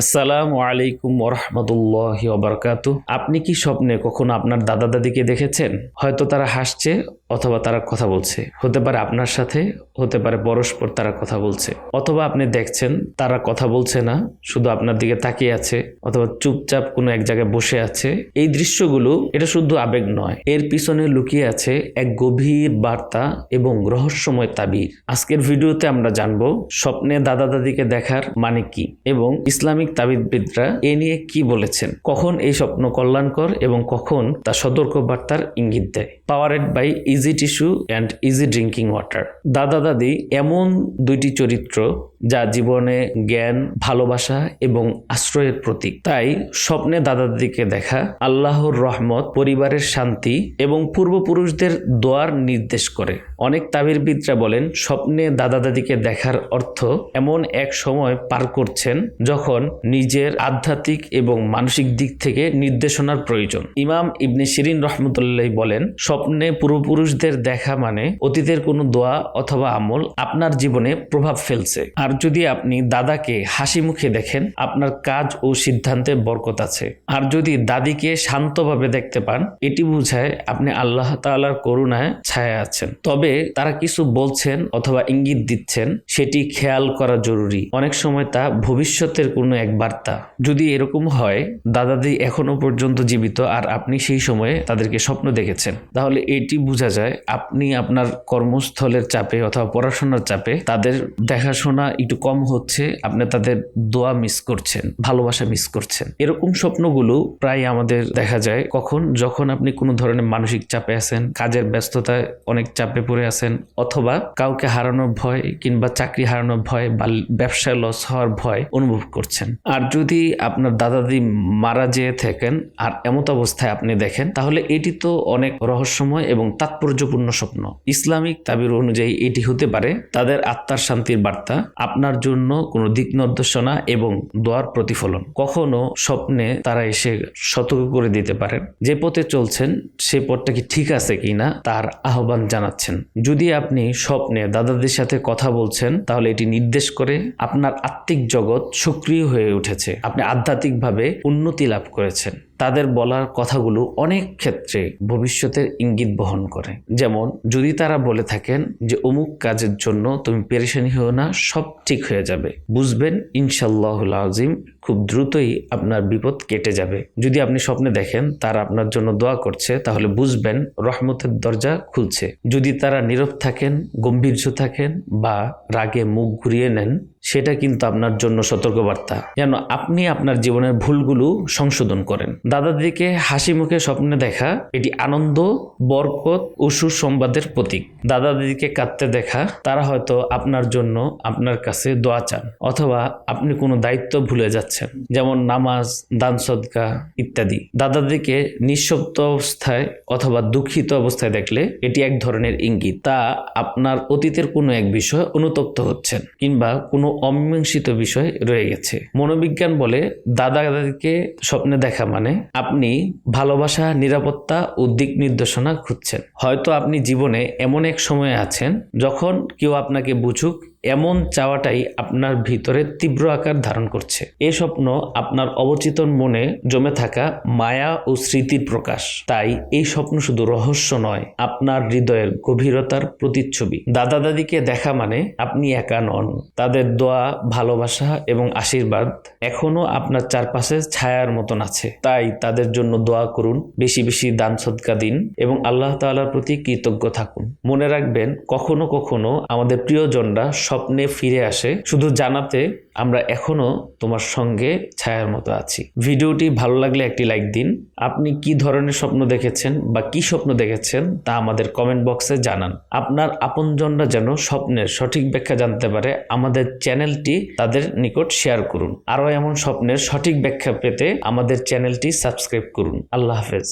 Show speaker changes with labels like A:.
A: আসসালামু আলাইকুম ওরহমতুল্লাহ ওবরকাত আপনি কি স্বপ্নে কখনো আপনার দাদা দাদিকে দেখেছেন? হয়তো তারা হাসছে অথবা তারা কথা বলছে। হতে পারে আপনার সাথে, হতে পারে পরস্পর তারা কথা বলছে। অথবা আপনি দেখছেন, তারা কথা বলছে না, শুধু আপনার দিকে তাকিয়ে আছে, অথবা চুপচাপ কোনো এক জায়গায় বসে আছে। এই দৃশ্যগুলো, এটা শুধু আবেগ নয়, এর পিছনে লুকিয়ে আছে এক গভীর বার্তা এবং রহস্যময় তাবির। আজকের ভিডিওতে আমরা জানব, স্বপ্নে দাদা দাদিকে দেখার মানে কি এবং ইসলামিক তাবিদবিদরা এ নিয়ে কি বলেছেন। কখন এই স্বপ্ন কল্যাণকর এবং কখন তা সতর্ক বার্তার ইঙ্গিত দেয়। Powered by easy tissue and easy drinking water দাদা দাদি এমন দুইটি চরিত্র যা জীবনে জ্ঞান, ভালোবাসা এবং আশ্রয়ের প্রতীক। তাই স্বপ্নে দাদা দাদিকে দেখা, আল্লাহর রহমত, পরিবারের শান্তি এবং পূর্বপুরুষদের দোয়ার নির্দেশ করে। অনেক তাবিরবিদরা বলেন, স্বপ্নে দাদা দাদিকে দেখার অর্থ এমন এক সময় পার করছেন যখন নিজের আধ্যাত্মিক এবং মানসিক দিক থেকে নির্দেশনার প্রয়োজন। ইমাম ইবনে শিরিন রহমতুল্লাহ বলেন, স্বপ্নে পূর্বপুরুষদের দেখা মানে অতীতের কোনো দোয়া অথবা আমল আপনার জীবনে প্রভাব ফেলছে। আর যদি আপনি দাদাকে হাসি মুখে দেখেন, আপনার কাজ ও সিদ্ধান্তে বরকত আছে। আর যদি দাদিকে শান্তভাবে দেখতে পান, এটি বোঝায় আপনি আল্লাহ তাআলার করুণায় ছায়া আছেন। তবে তারা কিছু বলছেন অথবা ইঙ্গিত দিচ্ছেন, সেটি খেয়াল করা জরুরি। অনেক সময় তা ভবিষ্যতের কোনো এক বার্তা। যদি এরকম হয়, দাদাদি এখনও পর্যন্ত জীবিত আর আপনি সেই সময়ে তাদেরকে স্বপ্ন দেখেছেন। তাহলে এটি বোঝা যায়, আপনি আপনার কর্মস্থলের চাপে অথবা পড়াশোনার চাপে তাদের দেখাশোনা একটু কম হচ্ছে, আপনি তাদের দোয়া মিস করছেন, ভালোবাসা মিস করছেন। এরকম স্বপ্নগুলো প্রায় আমাদের দেখা যায়। কখন? যখন আপনি কোনো ধরনের মানসিক চাপে আছেন, কাজের ব্যস্ততায় অনেক চাপে পড়ে আছেন, অথবা কাউকে হারানোর ভয় কিংবা চাকরি হারানোর ভয় বা ব্যবসায় লস হওয়ার ভয় অনুভব করছেন। আর যদি আপনার দাদাদি মারা যেয়ে থাকেন আর এমত অবস্থায় আপনি দেখেন, তাহলে এটি তো অনেক রহস্যময় এবং তাৎপর্যপূর্ণ স্বপ্ন। ইসলামিক তাবির অনুযায়ী এটি হতে পারে তাদের আত্মার শান্তির বার্তা। আপনার জন্য কোনো দিক নির্দেশনা এবং দোয়ার প্রতিফলন। কখনো স্বপ্নে তারা এসে সতর্ক করে দিতে পারেন। যে পথে চলছেন, সে পথটা কি ঠিক আছে কিনা, তার আহ্বান জানাচ্ছেন। যদি আপনি স্বপ্নে দাদাদের সাথে কথা বলছেন, তাহলে এটি নির্দেশ করে আপনার আত্মিক জগৎ সক্রিয় হয়ে উঠেছে। আপনি আধ্যাত্মিকভাবে উন্নতি লাভ করেছেন। তাদের বলার কথাগুলো অনেক ক্ষেত্রে ভবিষ্যতের ইঙ্গিত বহন করে। যেমন, যদি তারা বলে থাকেন যে, অমুক কাজের জন্য তুমি পেরেশানি হও না, সব ঠিক হয়ে যাবে। বুঝবেন ইনশাল্লাহুল আজিম খুব দ্রুতই আপনার বিপদ কেটে যাবে। যদি আপনি স্বপ্নে দেখেন, তারা আপনার জন্য দোয়া করছে, তাহলে বুঝবেন, রহমতের দরজা খুলছে। যদি তারা নীরব থাকেন গম্ভীর্য থাকেন বা রাগে মুখ ঘুরিয়ে নেন সেটা কিন্তু আপনার জন্য সতর্কবার্তা। যেন আপনি আপনার জীবনের ভুলগুলো সংশোধন করেন। দাদাদিকে হাসি মুখে স্বপ্নে দেখা, এটি আনন্দ, বরকত ও সুসংবাদের প্রতীক। দাদাদিকে কাঁদতে দেখা, তারা হয়তো আপনার জন্য আপনার কাছে দোয়া চান, অথবা আপনি কোনো দায়িত্ব ভুলে যাচ্ছেন, যেমন নামাজ, দান সদকা ইত্যাদি। দাদা দাদাদিকে নিঃশব্দ অবস্থায় অথবা দুঃখিত অবস্থায় দেখলে এটি এক ধরনের ইঙ্গিত। তা আপনার অতীতের কোনো এক বিষয় অনুতপ্ত হচ্ছেন, কিংবা কোনো অমীমাংসিত বিষয় রয়ে গেছে। মনোবিজ্ঞান বলে দাদা দাদিকে স্বপ্নে দেখা মানে আপনি ভালোবাসা, নিরাপত্তা ও দিক নির্দেশনা খুঁজছেন। হয়তো আপনি জীবনে এমন এক সময়ে আছেন যখন কেউ আপনাকে বুঝুক এমন চাওয়াটাই আপনার ভিতরে তীব্র আকার ধারণ করছে। এ স্বপ্ন আপনার অবচেতন মনে জমে থাকা মায়া ও স্মৃতির প্রকাশ। তাই এই স্বপ্ন শুধু রহস্য নয়, আপনার হৃদয়ের গভীরতার প্রতিচ্ছবি। দাদা দাদিকে দেখা মানে আপনি একা নন। তাদের দোয়া, ভালোবাসা এবং আশীর্বাদ এখনও আপনার চারপাশে ছায়ার মতন আছে। তাই তাদের জন্য দোয়া করুন, বেশি বেশি দান সদকা দিন এবং আল্লাহ তাআলার প্রতি কৃতজ্ঞ থাকুন। মনে রাখবেন, কখনো কখনো আমাদের প্রিয়জনরা স্বপ্নে ফিরে আসে, শুধু জানাতে আমরা এখনও তোমার সঙ্গে ছায়ার মতো আছি। ভিডিওটি ভালো লাগলে একটি লাইক দিন। আপনি কি ধরনের স্বপ্ন দেখেছেন বা কি স্বপ্ন দেখেছেন তা আমাদের কমেন্ট বক্সে জানান। আপনার আপনজনরা যেন স্বপ্নের সঠিক ব্যাখ্যা জানতে পারে, আমাদের চ্যানেলটি তাদের নিকট শেয়ার করুন। আরও এমন স্বপ্নের সঠিক ব্যাখ্যা পেতে আমাদের চ্যানেলটি সাবস্ক্রাইব করুন। আল্লাহ হাফেজ।